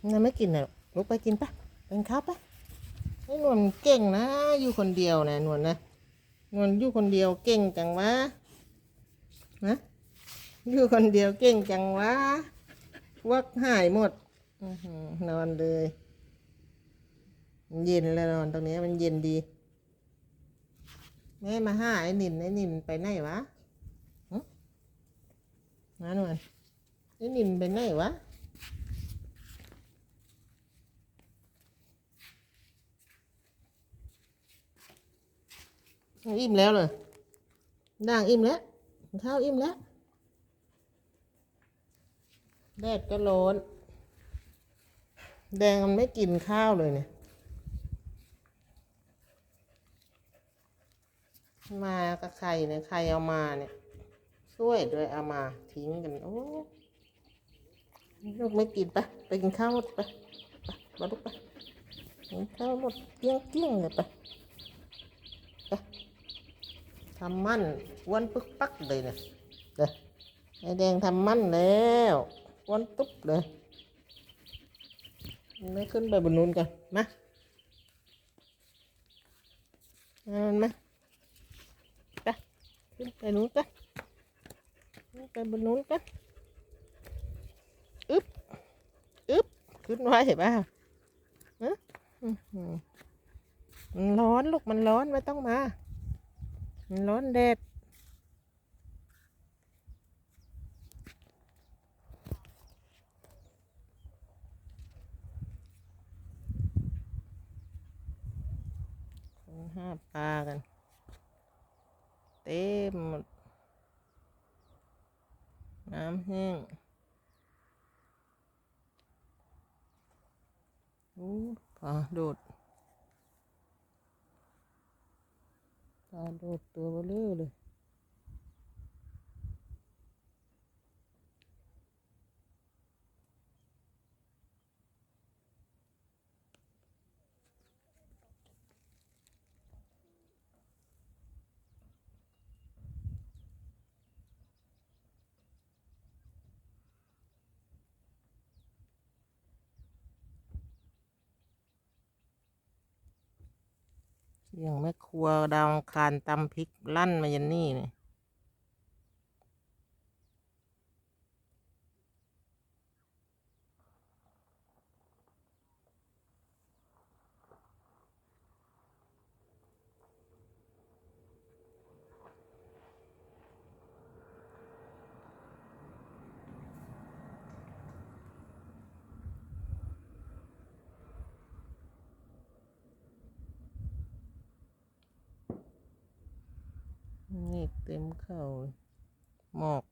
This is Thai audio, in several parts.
นั่นไม่กินนะลุกไปกินปะเป็นข้าวปะไอ้นวลเก่งนะ อยู่คนเดียวนะนวลนะนวลอยู่คนเดียวเก่งจังวะนะอยู่คนเดียวเก่งจังวะวักหายหมดอนอนเลยเย็นแล้วนอนตรงนี้มันเย็นดี แม่มาหาไอ้นินไอ้นินไปไหนวะหึมาหน่อยไอ้นินไปไหนวะ อิ่มแล้วเลยด่างอิ่มแล้วข้าวอิ่มแล้วแดดก็ร้อนแดงมันไม่กินข้าวเลยเนี่ย มากับใครเนี่ยใครเอามาเนี่ยช่วยด้วยเอามาทิ้งกัน โอ้ลูกไม่กินปะไปกินข้าวหมดปะไปมาลูกปะกินข้าวหมดเกี้ยงเกี้ยงเลยปะไป ทำมั่นวนปึ๊กปักเลยเนี่ยเด้ไอแดงทำมั่นแล้ววนตุ๊บเลยไม่ขึ้นไปบนนู้นกันมาเอามันมาไปขึ้นไปนู้นกันขึ้นไปบนนู้นกันอึ๊บอึ๊บขึ้นไว้เห็นป่ะฮะอื้อหือมันร้อนลูกมันร้อนไม่ต้องมา ร้อนแดดห้าปลากัน เต็มหมด น้ำแห้งอู้ปลาโดด ตาโดดตัวเบลอเลย อย่างแม่ครัวดาวอังคารตำพริกลั่นมายันนี่เนี่ยนี่ เต็มเข่าหมอก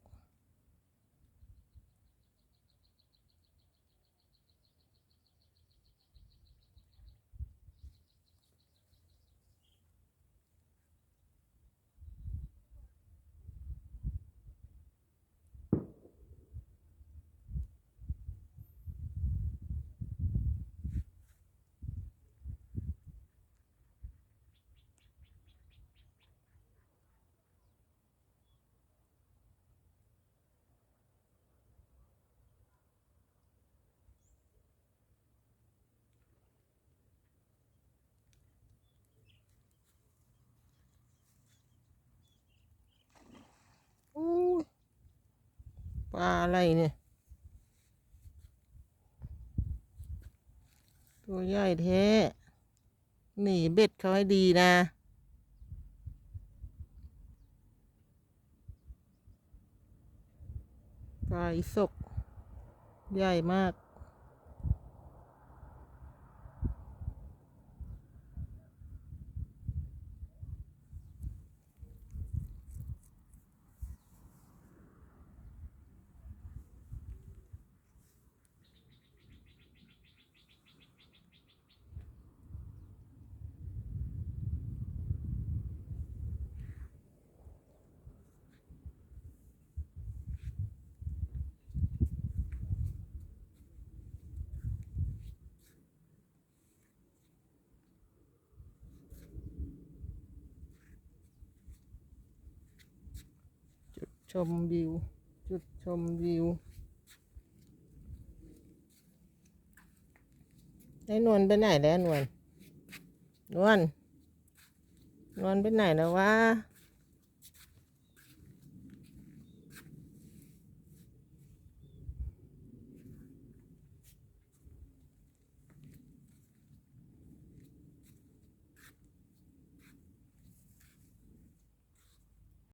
อู้ย ปลาอะไรเนี่ย ตัวใหญ่แท้ หนีเบ็ดเขาให้ดีนะปลาอีสก ใหญ่มาก มวิว จุดชมวิวไอ้นวลไปไหนแล้วนวลนวลนวลไปไหนแล้ววะ